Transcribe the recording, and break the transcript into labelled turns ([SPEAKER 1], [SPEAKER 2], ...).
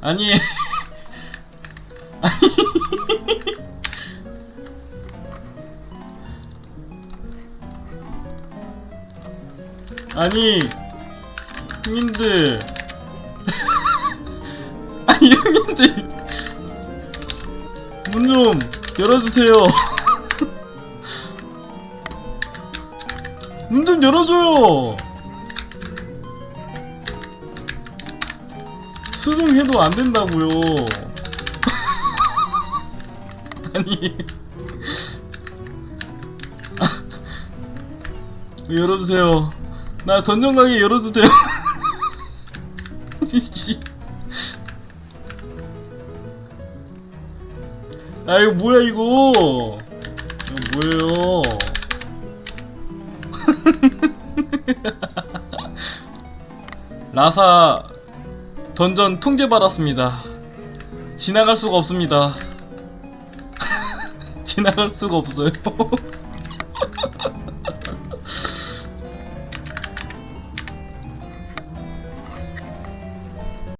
[SPEAKER 1] 아니. 아니. 아니 형님들. 아니 형님들. 문 좀 열어주세요. 문 좀 열어줘요 수동해도 안 된다고요. 아니. 아, 열어주세요. 나 전정가게 열어주세요. 씨. 아 이거 뭐야 이거? 이거 뭐예요? 라사 던전 통제받았습니다. 지나갈 수가 없습니다. 지나갈 수가 없어요